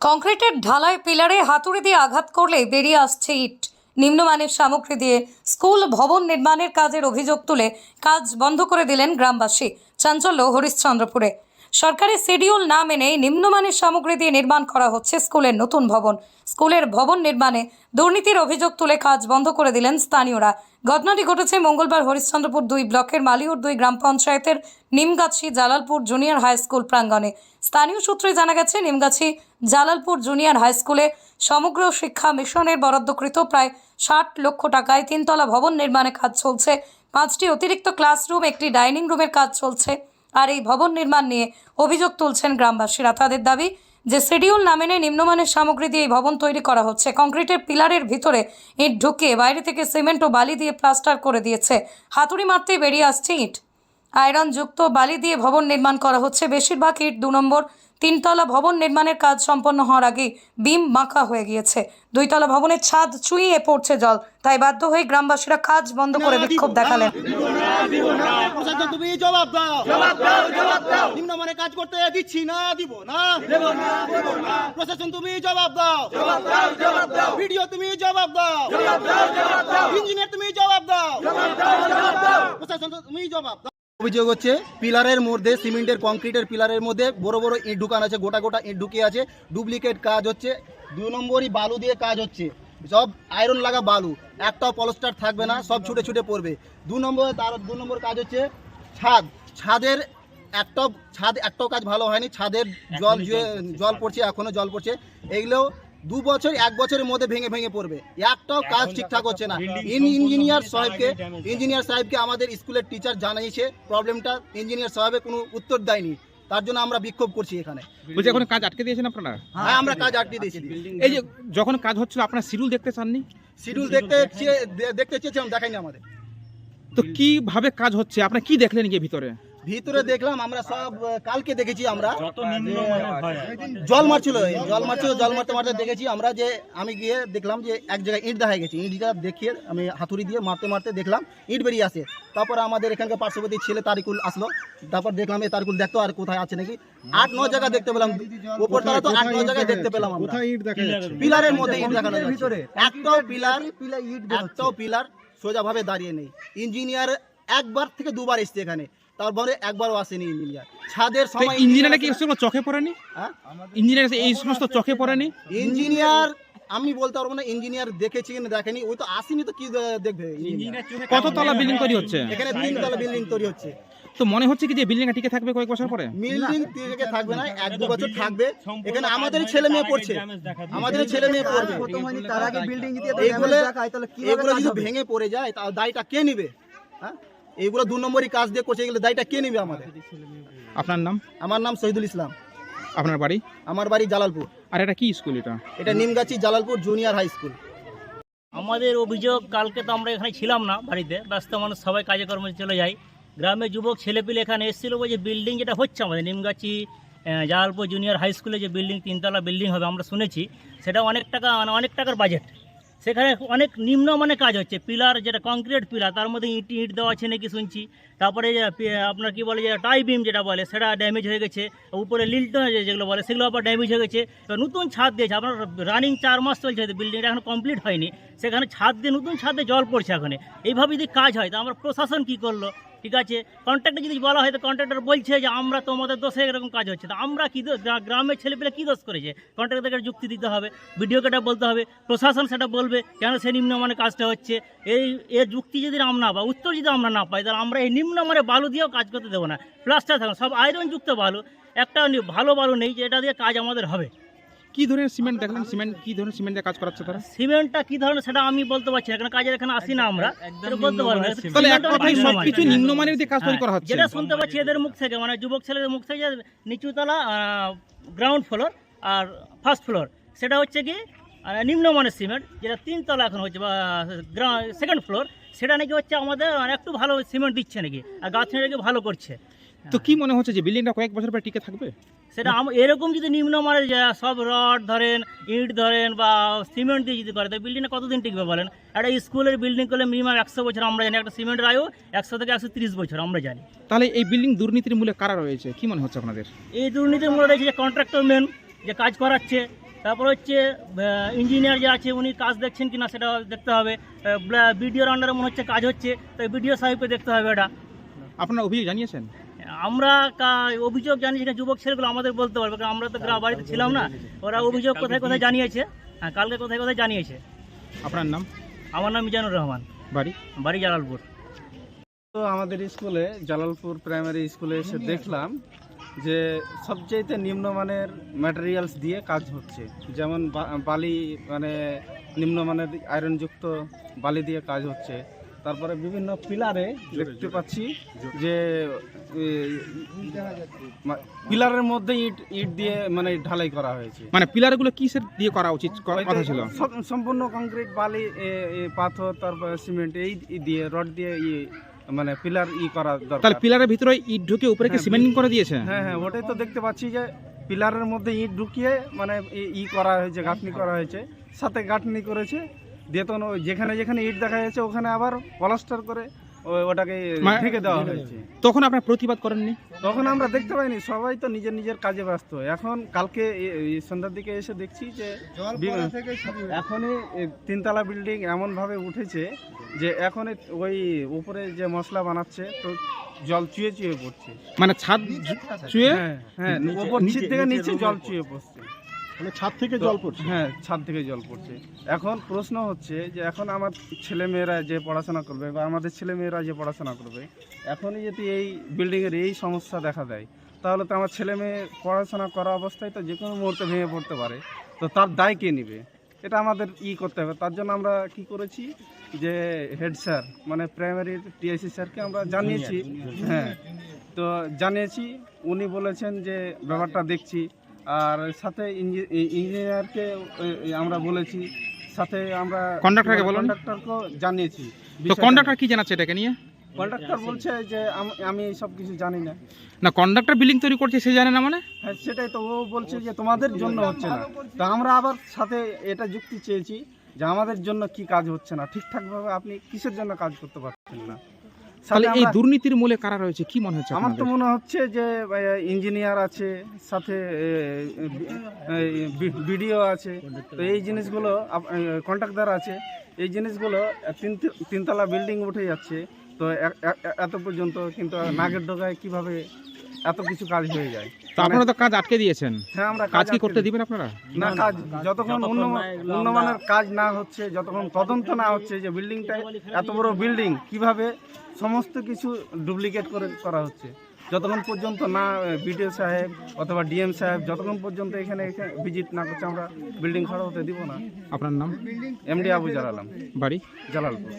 কংক্রিটের ঢালাই পিলারে হাতুড়ি দিয়ে আঘাত করলে বেরিয়ে আসছে ইট। নিম্নমানের সামগ্রী দিয়ে স্কুল ভবন নির্মাণের কাজের অভিযোগ তুলে কাজ বন্ধ করে দিলেন গ্রামবাসী। চাঞ্চল্য হরিশ্চন্দ্রপুরে। সরকারি শিডিউল না মেনে নিম্নমানের সামগ্রী দিয়ে নির্মাণ করা হচ্ছে স্কুলের নতুন ভবন। স্কুলের ভবন নির্মাণে দুর্নীতির অভিযোগ তুলে কাজ বন্ধ করে দিলেন স্থানীয়রা। ঘটনাটি ঘটেছে মঙ্গলবার হরিশ্চন্দ্রপুর দুই ব্লকের মালিউর দুই গ্রাম পঞ্চায়েতের Nimgachhi Jalalpur junior high school প্রাঙ্গণে। স্থানীয় সূত্রে জানা গেছে, নিমগাছি জালালপুর জুনিয়র হাই স্কুলে সমগ্র শিক্ষা মিশনের বরাদ্দকৃত প্রায় ষাট লক্ষ টাকায় তিনতলা ভবন নির্মাণে কাজ চলছে। পাঁচটি অতিরিক্ত ক্লাসরুম, একটি ডাইনিং রুমের কাজ চলছে। আর এই ভবন নির্মাণ নিয়ে অভিযোগ তুলছেন গ্রামবাসীরা। তাদের দাবি যে শিডিউল না মেনে নিম্নমানের সামগ্রী দিয়ে এই ভবন তৈরি করা হচ্ছে। কংক্রিটের পিলারের ভিতরে ইট ঢুকিয়ে বাইরে থেকে সিমেন্ট ও বালি দিয়ে প্লাস্টার করে দিয়েছে। হাতুড়ি মারতেই বেরিয়ে আসছে ইট। আয়রন যুক্ত বালি দিয়ে ভবন নির্মাণ করা হচ্ছে। বেশিরভাগ ইট দু নম্বর তিনতলা ভবন নির্মাণের কাজ সম্পন্ন হওয়ার আগে বিম মাখা হয়ে গিয়েছে। দুইতলা ভবনের ছাদ চুইয়ে পড়ছে জল। তাই বাধ্য হয়ে গ্রামবাসীরা কাজ বন্ধ করে বিক্ষোভ দেখালেন। তুমি জবাব দাও। জবাব দাও জবাব দাও। নিম্নমানে কাজ করতে দিচ্ছি না দিব না। দেব না দেব না। প্রশাসন তুমি জবাব দাও। জবাব দাও জবাব দাও। ভিডিও তুমি জবাব দাও। জবাব দাও জবাব দাও। ইঞ্জিনিয়ার তুমি জবাব দাও। জবাব দাও জবাব দাও। প্রশাসন তুমি জবাব দাও। অভিযোগ হচ্ছে পিলারের মধ্যে সিমেন্টের কংক্রিটের পিলারের মধ্যে বড় বড় ইট ঢুকান আছে গোটা গোটা ইট ঢুকিয়ে আছে ডুপ্লিকেট কাজ হচ্ছে দুই নম্বরই বালু দিয়ে কাজ হচ্ছে সব আয়রন লাগা বালু একটাও পলস্টার থাকবে না সব ছুটে ছুটে পড়বে। দু নম্বর তার দু নম্বর কাজ হচ্ছে ছাদ ছাদের একটাও ছাদ একটাও কাজ ভালো হয়নি ছাদের জল জল পড়ছে। এখনও জল পড়ছে এইগুলো দু বছর এক বছরের মধ্যে ভেঙে ভেঙে পড়বে। একটাও কাজ ঠিকঠাক হচ্ছে না। ইঞ্জিনিয়ার সাহেবকে ইঞ্জিনিয়ার সাহেবকে আমাদের স্কুলের টিচার জানিয়েছে প্রবলেমটা ইঞ্জিনিয়ার সাহেবে কোনো উত্তর দেয়নি। তার জন্য আমরা বিক্ষোভ করছি এখানে। বলছি এখন কাজ আটকে দিয়েছেন আপনারা? হ্যাঁ আমরা কাজ আটকে দিয়েছি। এই যে যখন কাজ হচ্ছিল আপনারা শিডিউল দেখতে চাননি? শিডিউল দেখতে চেয়ে- দেখতে চেয়েছিলাম দেখাইনি আমাদের। তো কীভাবে কাজ হচ্ছে? আপনারা কি দেখলেন গিয়ে ভিতরে? ভিতরে দেখলাম আমরা সব কালকে দেখেছি আমরা। জল মারছিল জল মারছিল জল মারতে মারতে দেখেছি আমরা যে আমি গিয়ে দেখলাম যে এক জায়গায় ইট দেখা গেছে। ইটটা দেখিয়ে আমি হাতুড়ি দিয়ে মারতে মারতে দেখলাম ইট বেরিয়ে আসে। তারপর আমাদের এখানকার পার্শ্ববর্তী ছেলে তারিকুল আসলো। তারপর দেখলাম এই তারিকুল দেখতো আর কোথায় আছে নাকি? আট ন জায়গা দেখতে পেলাম। উপর তলা তো আট ন জায়গায় দেখতে পেলাম আমরা। পিলারের মধ্যে ইট দেখানো ভিতরে। একটাও পিলার একটাও পিলার সোজাভাবে দাঁড়িয়ে নেই। ইঞ্জিনিয়ার একবার থেকে দুবার এসছে এখানে। তারপরে একবারও আসেনি ইঞ্জিনিয়ার। ছাদের সময় ইঞ্জিনিয়ার কি এসে চোখে পড়েনি? হ্যাঁ? ইঞ্জিনিয়ার এই সমস্ত চোখে পড়েনি? ইঞ্জিনিয়ার আমি বলতে পারব না ইঞ্জিনিয়ার দেখেছি কিনা দেখেনি ওই তো আসেনি তো কি দেখবে কত তলা বিল্ডিং তৈরি হচ্ছে? এখানে তিন তলা বিল্ডিং তৈরি হচ্ছে। তো মনে হচ্ছে কি যে বিল্ডিং টিকে থাকবে কয়েক বছর পরে? বিল্ডিং থেকে থাকবে না এক দু বছর থাকবে। এখানে আমাদের ছেলে মেয়ে পড়ছে। আমাদের ছেলে মেয়ে পড়বে। তার আগে বিল্ডিং যদি এগুলো যদি ভেঙে পড়ে যায় তাহলে দায়টা কে নিবে? হ্যাঁ? এইগুলো দু নম্বরই কাজ দিয়ে করছে এগুলো দায়টা কে নেবে আমাদের? আপনার নাম? আমার নাম শহীদুল ইসলাম। আপনার বাড়ি? আমার বাড়ি জালালপুর। আর এটা কি স্কুল এটা? এটা Nimgachhi Jalalpur junior high school. আমাদের অভিযোগ কালকে তো আমরা এখানে ছিলাম না বাড়িতে ব্যস্ত মানুষ সবাই কাজে কর্মে চলে যায়। গ্রামের যুবক ছেলেপিলে এখানে এসেছিল ওই যে বিল্ডিং যেটা হচ্ছে আমাদের নিমগাছি জালালপুর জুনিয়র হাই স্কুলে যে বিল্ডিং তিনতলা বিল্ডিং হবে আমরা শুনেছি। সেটা অনেক টাকা মানে অনেক টাকার বাজেট সেখানে অনেক নিম্নমানের কাজ হচ্ছে। পিলার, যেটা কংক্রিট পিলার, তার মধ্যে ইট ইট দেওয়া আছে নাকি শুনছি। তারপরে আপনার কি বলে যে টাই বিম যেটা বলে, সেটা ড্যামেজ হয়ে গেছে। উপরে লিল্টন যেগুলো বলে, সেগুলো আবার ড্যামেজ হয়ে গেছে। নতুন ছাদ দিয়েছে, আপনার রানিং চার মাস চলছে বিল্ডিংটা এখন কমপ্লিট হয়নি। সেখানে ছাদ দিয়ে নতুন ছাদ দিয়ে জল পড়ছে এখানে। এইভাবে যদি কাজ হয়, তো আমার প্রশাসন কি করল? ঠিক আছে? কন্ট্রাক্টর যদি বলা হয়, তো কন্ট্রাক্টর বলছে যে, আমরা তোমাদের দোষে এরকম কাজ হচ্ছে। তো আমরা কী গ্রামের ছেলেপেলে কী দোষ করেছে? কন্ট্রাক্টরকে যুক্তি দিতে হবে ভিডিওকে এটা বলতে হবে, প্রশাসন সেটা বলবে, কেন সে নিম্নমানের কাজটা হচ্ছে? এই এর যুক্তি যদি আমরা না পাই, উত্তর যদি আমরা না পাই, তাহলে আমরা এই নিম্নমানের বালু দিয়েও কাজ করতে দেবো না। প্লাস্টার থাকবে সব আয়রন যুক্ত বালু। একটা ভালো বালু নেই যে, এটা দিয়ে কাজ আমাদের হবে। কি ধরনের সিমেন্ট দেখলেন? সিমেন্ট কি ধরনের সিমেন্ট দিয়ে কাজ করাচ্ছে তারা? সিমেন্টটা কি ধরনের সেটা আমি বলতে পারছি না কারণ কাজের এখানে আসি না আমরা। বলতে পারব না। তাহলে এক কথায়। সবকিছু নিম্নমানের। দিয়ে কাজ তৈরি করা হ্যাঁ, হচ্ছে। যেটা শুনতে পাচ্ছি এদের মুখ থেকে মানে যুবক ছেলেদের মুখ থেকে নিচুতলা গ্রাউন্ড ফ্লোর আর ফার্স্ট ফ্লোর সেটা হচ্ছে কি নিম্নমানের সিমেন্ট যেটা তিনতলা এখন হচ্ছে বা সেকেন্ড ফ্লোর সেটা নাকি হচ্ছে আমাদের আর একটু ভালো সিমেন্ট দিচ্ছে নাকি আর গাছ নাকি ভালো করছে। তো কি মনে হচ্ছে যে বিল্ডিংটা কয়েক বছর পরে টিকে থাকবে? সেটা এরকম যদি নিম্নমানের সব রড ধরেন ইট ধরেন বা সিমেন্ট দিয়ে যদি করে তো বিল্ডিংটা কতদিন টিকবে বলেন? একটা স্কুলের বিল্ডিং করলে মিনিমাম একশো বছর আমরা জানি। একটা সিমেন্টের আয়ু একশো থেকে একশো তিরিশ বছর আমরা জানি। তাহলে এই বিল্ডিং দুর্নীতির মূলে কারা রয়েছে? কি মনে হচ্ছে আপনাদের? এই দুর্নীতির মূলে রয়েছে যে কন্ট্রাক্টর মেন যে কাজ করাচ্ছে। তারপর হচ্ছে ইঞ্জিনিয়ার যে আছে উনি কাজ দেখছেন কিনা সেটা দেখতে হবে। বিডিওর আন্ডারে মনে হচ্ছে কাজ হচ্ছে তো বিডিও সাহেবকে দেখতে হবে এটা। আপনারা অভিযোগ জানিয়েছেন? আমরা কা- অভিযোগ জানিয়েছি না যুবক ছেলেগুলো আমাদের বলতে পারবে কারণ আমরা তো গ্রাম বাড়িতে ছিলাম না। ওরা অভিযোগ কোথায় কোথায় জানিয়েছে? হ্যাঁ কালকে কোথায় কোথায় জানিয়েছে? আপনার নাম? আমার নাম মিজানুর রহমান। বাড়ি? বাড়ি জালালপুর। তো আমাদের স্কুলে জালালপুর প্রাইমারি স্কুলে এসে দেখলাম যে সবচেয়ে নিম্নমানের ম্যাটেরিয়ালস দিয়ে কাজ হচ্ছে। যেমন বালি মানে নিম্নমানের আয়রনযুক্ত বালি দিয়ে কাজ হচ্ছে। তারপরে বিভিন্ন পিলারে দেখতে পাচ্ছি যে পিলারের মধ্যে ইট ইট দিয়ে মানে ঢালাই করা হয়েছে। মানে পিলারগুলো কিসের দিয়ে করা উচিত? কথা ছিল। সম্পূর্ণ কংক্রিট বালি পাথর তারপর সিমেন্ট এই দিয়ে রড দিয়ে ই মানে পিলার ই করা দরকার। তাহলে পিলারের ভিতরে ইট ঢুকে উপরে কি হ্যাঁ, সিমেন্টিং করে দিয়েছে? হ্যাঁ হ্যাঁ ওটাই তো দেখতে পাচ্ছি যে পিলারের মধ্যে ইট ঢুকিয়ে মানে ই করা হয়েছে গাঁথনি করা হয়েছে সাথে গাঁথনি করেছে। দিয়ে তখন ওই যেখানে যেখানে ইট দেখা যাচ্ছে ওখানে আবার পলাস্টার করে ওটাকে ঢেকে দেওয়া হয়েছে। তখন আপনারা প্রতিবাদ করেননি? তখন আমরা দেখতে পাইনি সবাই তো নিজের নিজের কাজে ব্যস্ত। এখন কালকে সন্ধ্যার দিকে এসে দেখছি যে এখনই তিনতলা বিল্ডিং এমন ভাবে উঠেছে যে এখন ওই উপরে যে মশলা বানাচ্ছে তো জল চুয়ে চুয়ে পড়ছে। মানে ছাদ চুয়ে? হ্যাঁ হ্যাঁ উপর ছিট থেকে নিচে জল চুয়ে পড়ছে। মানে ছাদ থেকে জল পড়ছে? হ্যাঁ ছাদ থেকে জল পড়ছে। এখন প্রশ্ন হচ্ছে যে এখন আমার ছেলে মেয়েরা যে পড়াশোনা করবে বা আমাদের ছেলে মেয়েরা যে পড়াশোনা করবে এখনই যদি এই বিল্ডিংয়ের এই সমস্যা দেখা দেয় তাহলে তো আমার ছেলে মেয়ে পড়াশোনা করা অবস্থায় তো যে কোনো মুহূর্তে ভেঙে পড়তে পারে। তো তার দায় কে নেবে? এটা আমাদের ই করতে হবে। তার জন্য আমরা কি করেছি যে হেড স্যার মানে প্রাইমারি টিআইসি স্যারকে আমরা জানিয়েছি। হ্যাঁ তো জানিয়েছি। উনি বলেছেন যে ব্যাপারটা দেখছি। আর সাথে ইঞ্জি- ইঞ্জিনিয়ারকে আমরা বলেছি সাথে আমরা কন্ডাক্টরকে বলেন? কন্ডাক্টরকেও জানিয়েছি। তো কন্ডাক্টর কি জানাচ্ছে এটাকে নিয়ে? কন্ডাক্টর বলছে যে আমি সব কিছু জানি না। না কন্ডাক্টর বিলিং তৈরি করছে সে জানে না মানে? হ্যাঁ সেটাই তো ও বলছে যে তোমাদের জন্য হচ্ছে না। তো আমরা আবার সাথে এটা যুক্তি চেয়েছি যে আমাদের জন্য কি কাজ হচ্ছে না? ঠিকঠাকভাবে আপনি কিসের জন্য কাজ করতে পারছেন না? তাহলে এই দুর্নীতির মূলে কারা রয়েছে? কি মনে হচ্ছে আমার তো মনে হচ্ছে যে ইঞ্জিনিয়ার আছে সাথে বিডিও আছে। তো এই জিনিসগুলো কন্ট্রাক্টার আছে। এই জিনিসগুলো তিন তিনতলা বিল্ডিং উঠে যাচ্ছে। তো এত পর্যন্ত কিন্তু নাগের ডোগায় কীভাবে এত কিছু কাজ হয়ে যায়। তো আপনারা তো কাজ আটকে দিয়েছেন। হ্যাঁ আমরা কাজ কি করতে। দিবেন আপনারা? না কাজ যতক্ষণ উন্নমান- উন্নমানের কাজ না হচ্ছে যতক্ষণ তদন্ত না হচ্ছে যে বিল্ডিংটা এত বড় বিল্ডিং কীভাবে সমস্ত কিছু ডুপ্লিকেট করে করা হচ্ছে? যতক্ষণ পর্যন্ত না বিডিও সাহেব অথবা ডিএম সাহেব যতক্ষণ পর্যন্ত এখানে ভিজিট না করছে আমরা বিল্ডিং খাড়া হতে দিব না। আপনার নাম? এমডি আবু জালালাম বাড়ি? জালালপুর।